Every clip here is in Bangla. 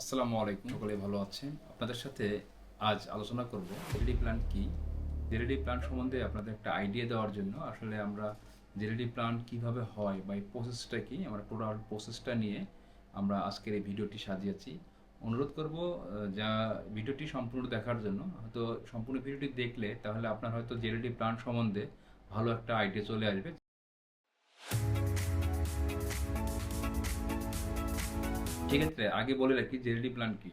আসসালামু আলাইকুম, সকলে ভালো আছেন? আপনাদের সাথে আজ আলোচনা করব জেলেডি প্ল্যান্ট কি? জেলেডি প্ল্যান্ট সম্বন্ধে আপনাদের একটা আইডিয়া দেওয়ার জন্য আসলে আমরা জেলেডি প্ল্যান্ট কীভাবে হয় বা এই প্রসেসটা কি, আমরা টোটাল প্রসেসটা নিয়ে আমরা আজকের এই ভিডিওটি সাজিয়েছি। অনুরোধ করব যা ভিডিওটি সম্পূর্ণ দেখার জন্য, হয়তো সম্পূর্ণ ভিডিওটি দেখলে তাহলে আপনার হয়তো জেলেডি প্ল্যান্ট সম্বন্ধে ভালো একটা আইডিয়া চলে আসবে। সেক্ষেত্রে আগে বলে রাখি জেরেডি প্ল্যান্ট কি?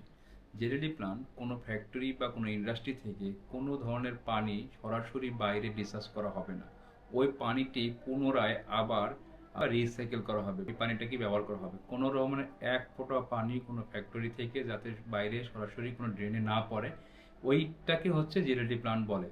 জেরেডি প্ল্যান্ট কোনো ফ্যাক্টরি বা কোনো ইন্ডাস্ট্রি থেকে কোনো ধরনের পানি সরাসরি বাইরে ডিসচার্জ করা হবে না। ওই পানিটি পুনরায় আবার রিসাইকেল করা হবে। এই পানিটাকে ব্যবহার করা হবে? কোনো রকমের এক ফোঁটা পানি কোনো ফ্যাক্টরি থেকে যাতে বাইরে সরাসরি কোনো ড্রেনে না পড়ে, ওইটাকে হচ্ছে জেরেডি প্ল্যান্ট বলে।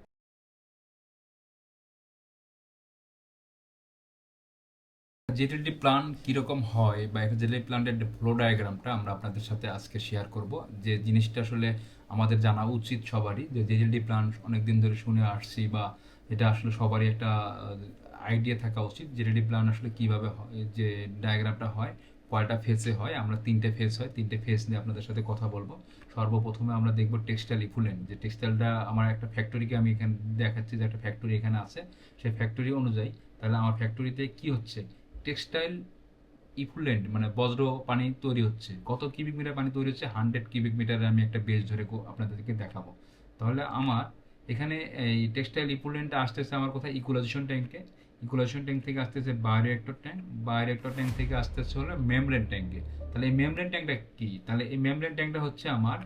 জেটিডি প্ল্যান কীরকম হয় বা একটা জেলি প্ল্যান্টের ফ্লো ডায়াগ্রামটা আমরা আপনাদের সাথে আজকে শেয়ার করব, যে জিনিসটা আসলে আমাদের জানা উচিত সবারই, যে জেটিডি প্ল্যান অনেকদিন ধরে শুনে আসছি বা এটা আসলে সবারই একটা আইডিয়া থাকা উচিত জেটিডি প্ল্যান আসলে কীভাবে হয়, যে ডায়াগ্রামটা হয়, কয়টা ফেসে হয়, আমরা তিনটে ফেস হয়, তিনটে ফেস নিয়ে আপনাদের সাথে কথা বলব। সর্বপ্রথমে আমরা দেখব টেক্সটাইল ইফুলেন্ট যে টেক্সটাইলটা আমার একটা ফ্যাক্টরিকে আমি এখানে দেখাচ্ছি যে একটা ফ্যাক্টরি এখানে আছে, সেই ফ্যাক্টরি অনুযায়ী তাহলে আমার ফ্যাক্টরিতে কি হচ্ছে টেক্সটাইল ইফুলেন্ট মানে বজ্র পানি তৈরি হচ্ছে। কত কিউবিক মিটার পানি তৈরি হচ্ছে? হান্ড্রেড কিউবিক মিটারে আমি একটা বেস ধরে আপনাদেরকে দেখাবো। তাহলে আমার এখানে এই টেক্সটাইল ইফুলেন্টটা আসতেছে আমার কোথায়? ইকুলাইজেশন ট্যাঙ্কে ইকুলাইজেশন ট্যাঙ্ক থেকে আসতেছে বায়োরিয়েক্টর ট্যাঙ্ক বায়োরিয়েক্টর ট্যাঙ্ক থেকে আসতেছে হলো মেমব্রেন ট্যাঙ্কে তাহলে এই মেমব্রেন ট্যাঙ্কটা কি? তাহলে এই মেমব্রেন ট্যাঙ্কটা হচ্ছে আমার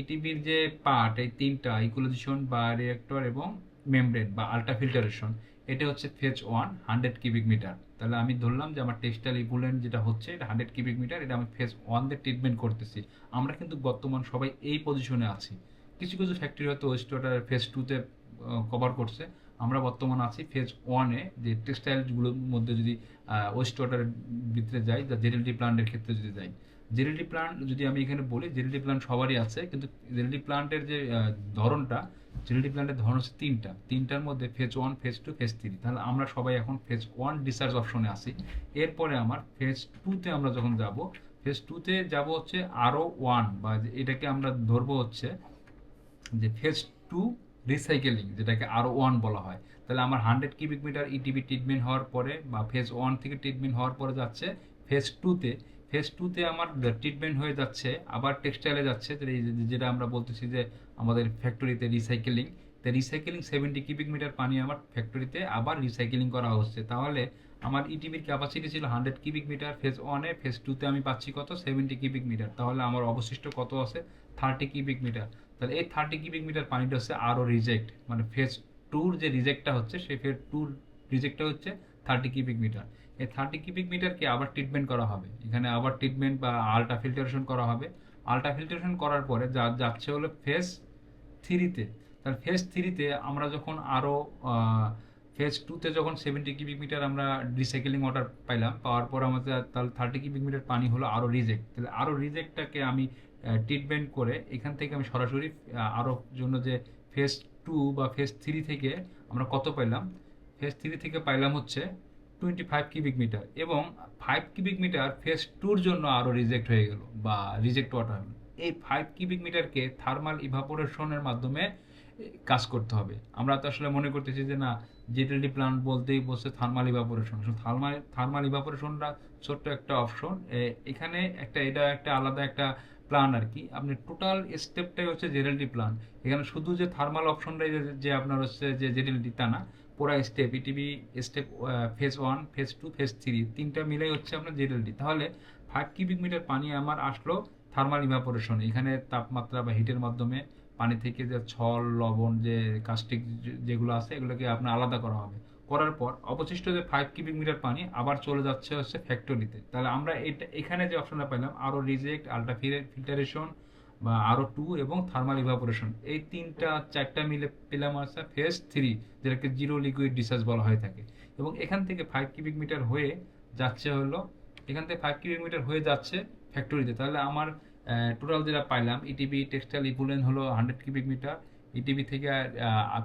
ইটিভির যে পার্ট এই তিনটা ইকুলাইজেশন বায়োরিয়েক্টর এবং মেমব্রেন বা আল্ট্রা ফিল্টারেশন এটা হচ্ছে phase one, hundred cubic metre. তাহলে আমি ধরলাম যে আমার টেক্সটাইল ইকুলেন্ট যেটা হচ্ছে, এটা হান্ড্রেড কিউবিক মিটার, এটা আমি ফেজ ওয়ান দিয়ে ট্রিটমেন্ট করতেছি। আমরা কিন্তু বর্তমান সবাই এই পজিশনে আছি। কিছু কিছু ফ্যাক্টরি হয়তো ওয়েস্ট ওয়াটার ফেজ টুতে কভার করছে। আমরা বর্তমান আছি ফেজ ওয়ানে যে টেক্সটাইলগুলোর মধ্যে যদি ওয়েস্ট ওয়াটারের ভিতরে যাই বা জেরেলটি প্লান্টের ক্ষেত্রে যদি যাই। জেরেলটি প্লান্ট যদি আমি এখানে বলি জেরেলটি প্লান্ট সবারই আছে, কিন্তু জেরেলটি প্লান্টের যে ধরনটা জেনেটিক প্লান্টের ধরন হচ্ছে তিনটা। তিনটার মধ্যে phase one phase two phase three তাহলে আমরা সবাই এখন ফেজ ওয়ান ডিসচার্জ অপশনে আছি। এরপরে আমার ফেজ টুতে আমরা যখন যাব ফেজ টুতে যাব হচ্ছে আরও ওয়ান বা এটাকে আমরা ধরবো হচ্ছে যে ফেজ টু রিসাইকেলিং যেটাকে আরও ওয়ান বলা হয়। তাহলে আমার hundred cubic metre ETP treatment হওয়ার পরে বা ফেজ ওয়ান থেকে ট্রিটমেন্ট হওয়ার পরে যাচ্ছে ফেজ টুতে ফেজ টুতে আমার ট্রিটমেন্ট হয়ে যাচ্ছে, আবার টেক্সটাইলে যাচ্ছে যেটা আমরা বলতেছি যে আমাদের ফ্যাক্টরিতে রিসাইকেলিং তো রিসাইকেলিং সেভেন্টি কিউবিক মিটার পানি আমার ফ্যাক্টরিতে আবার রিসাইকেলিং করা হচ্ছে। তাহলে আমার ইটিভির ক্যাপাসিটি ছিল হান্ড্রেড কিউবিক মিটার ফেজ ওয়ানে ফেজ টুতে আমি পাচ্ছি কত? সেভেন্টি কিউবিক মিটার তাহলে আমার অবশিষ্ট কত আছে? থার্টি কিউবিক মিটার তাহলে এই থার্টি কিউবিক মিটার পানিটা হচ্ছে আরও রিজেক্ট মানে ফেজ টুর যে রিজেক্টটা হচ্ছে, সেই ফেজ টুর রিজেক্টটা হচ্ছে থার্টি কিউবিক মিটার এই থার্টি কিউবিক মিটারকে আবার ট্রিটমেন্ট করা হবে। এখানে আবার ট্রিটমেন্ট বা আলট্রা ফিল্টারেশন করা হবে। আলট্রা ফিল্টারেশন করার পরে যা যাচ্ছে হলো ফেজ থ্রিতে তাহলে ফেজ থ্রিতে আমরা যখন আরও ফেজ টুতে যখন সেভেন্টি কিউবিক মিটার আমরা রিসাইকেলিং ওয়াটার পাইলাম, পাওয়ার পর আমাদের তাহলে থার্টি কিউবিক মিটার পানি হলো আরও রিজেক্ট তাহলে আরও রিজেক্টটাকে আমি ট্রিটমেন্ট করে এখান থেকে আমি সরাসরি আরও জন্য যে ফেজ টু বা ফেজ থ্রি থেকে আমরা কত পাইলাম? ফেজ থ্রি থেকে পাইলাম হচ্ছে টোয়েন্টি ফাইভ কিউবিক মিটার এবং ফাইভ কিউবিক মিটার ফেস টুর জন্য আরও রিজেক্ট হয়ে গেল বা রিজেক্ট ওয়াটার হলো। এই ফাইভ কিউবিক মিটারকে থার্মাল ইভাপোরেশনের মাধ্যমে কাজ করতে হবে। আমরা তো আসলে মনে করতেছি যে না জেটিলিটি প্লান্ট বলতেই বলছে থার্মাল ইভাপোরেশন থার্মাল থার্মাল ইভাপোরেশনটা ছোট্ট একটা অপশন এখানে একটা, এটা একটা আলাদা একটা প্ল্যান আর কি। আপনি টোটাল স্টেপটাই হচ্ছে জেরেলটি প্ল্যান এখানে শুধু যে থার্মাল অপশনটাই যে- আপনার হচ্ছে যে জেরেলটি তা না পুরো step ETV step phase one phase two phase three তিনটা মিলেই হচ্ছে আপনার জেরেলটি তাহলে ফাইভ কিউবিক মিটার পানি আমার আসলো থার্মাল ইভাপোরেশন এখানে তাপমাত্রা বা হিটের মাধ্যমে পানি থেকে যে ছল, লবণ, যে কাস্টিক যেগুলো আছে, এগুলোকে আপনার আলাদা করা হবে। করার পর অবশিষ্ট যে ফাইভ কিউবিক মিটার পানি আবার চলে যাচ্ছে হচ্ছে ফ্যাক্টরিতে তাহলে আমরা এটা, এখানে যে অপশনটা পাইলাম আরও রিজেক্ট আলট্রা ফিল্টারেশন বা আরও টু এবং থার্মাল ইভাপোরেশন এই তিনটা, চারটা মিলে পেলাম আছে ফেজ থ্রি যেটাকে জিরো লিকুইড ডিসচার্জ বলা হয়ে থাকে। এবং এখান থেকে ফাইভ কিউবিক মিটার হয়ে যাচ্ছে হলো, এখান থেকে ফাইভ কিউবিক মিটার হয়ে যাচ্ছে ফ্যাক্টরিতে তাহলে আমার টোটাল যেটা পাইলাম ইটিবি টেক্সটাইল ইপুলেন হলো হান্ড্রেড কিউবিক মিটার ইটিবি থেকে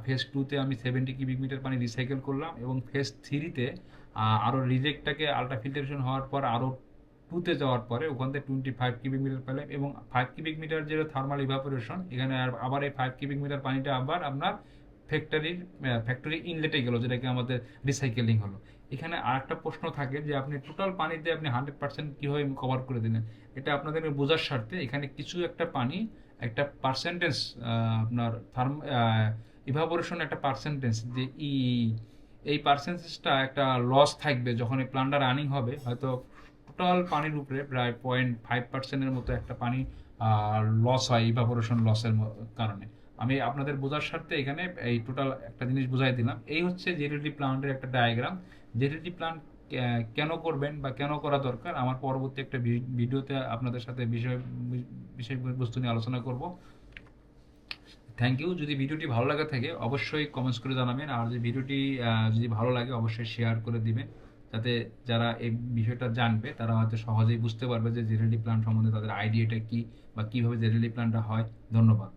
ফেজ টুতে আমি সেভেন্টি কিউবিক মিটার পানি রিসাইকেল করলাম এবং ফেজ থ্রিতে আরও রিজেক্টটাকে আলট্রা ফিল্টারেশন হওয়ার পর আরও টুতে যাওয়ার পরে ওখান থেকে টোয়েন্টি ফাইভ কিবিক মিটার পেলাম এবং ফাইভ কিবিক মিটার যে থার্মাল ইভাপোরেশন এখানে আর- আবার এই ফাইভ কিবিক মিটার পানিটা আবার আপনার ফ্যাক্টরির ফ্যাক্টরি ইনলেটে গেল, যেটাকে আমাদের রিসাইকেলিং হলো। এখানে আরেকটা প্রশ্ন থাকে যে আপনি টোটাল পানিতে আপনি হান্ড্রেড পার্সেন্ট কীভাবে কভার করে দিলেন? এটা আপনাদের বোঝার স্বার্থে এখানে কিছু একটা পানি, একটা পার্সেন্টেজ আপনার থার্ম ইভাপোরেশন একটা পার্সেন্টেজ যে ই, এই পার্সেন্টেজটা একটা লস থাকবে যখন এই প্ল্যানটা রানিং হবে, হয়তো টোটাল পানির উপরে প্রায় পয়েন্ট ফাইভ পার্সেন্টের মতো একটা পানি লস হয় ইভাপোরেশন লসের কারণে। আমি আপনাদের বোঝার স্বার্থে এখানে এই টোটাল একটা জিনিস বুঝাই দিলাম। এই হচ্ছে জেডিটি প্ল্যান্টের একটা ডায়াগ্রাম জেডিটি প্ল্যান্ট কেন করবেন বা কেন করা দরকার? আমার পরবর্তী একটা ভিডিওতে আপনাদের সাথে বিষয় বিষয়বস্তু নিয়ে আলোচনা করব। থ্যাংক ইউ যদি ভিডিওটি ভালো লাগে থাকে, অবশ্যই কমেন্টস করে জানাবেন। আর যদি ভিডিওটি যদি ভালো লাগে, অবশ্যই শেয়ার করে দিবেন। যাতে যারা এই বিষয়টা জানবে, তারা হয়তো সহজেই বুঝতে পারবে যে জেনারেলি প্ল্যান সম্বন্ধে তাদের আইডিয়াটা কি বা কীভাবে জেনারেলি প্ল্যানটা হয়। ধন্যবাদ।